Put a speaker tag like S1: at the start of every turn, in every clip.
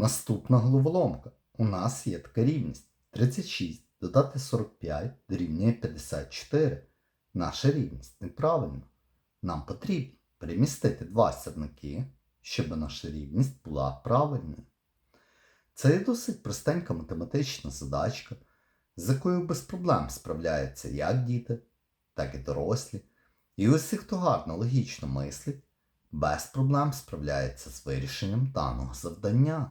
S1: Наступна головоломка. У нас є така рівність. 36 додати 45 дорівнює 54. Наша рівність неправильна. Нам потрібно перемістити два сірники, щоб наша рівність була правильною. Це є досить простенька математична задачка, з якою без проблем справляються як діти, так і дорослі. І усі, хто гарно логічно мислить, без проблем справляється з вирішенням даного завдання.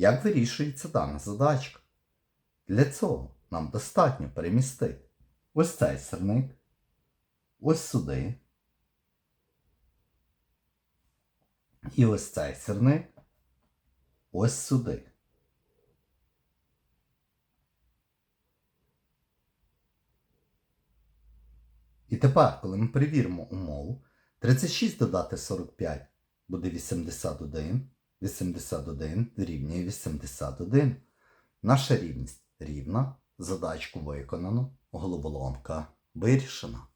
S1: Як вирішується дана задачка? Для цього нам достатньо перемістити ось цей сирник, ось сюди. І ось цей сирник ось сюди. І тепер, коли ми перевіримо умову, 36 додати 45 буде 81, 81 дорівнює 81. Наша рівність рівна, задачку виконано, головоломка вирішена.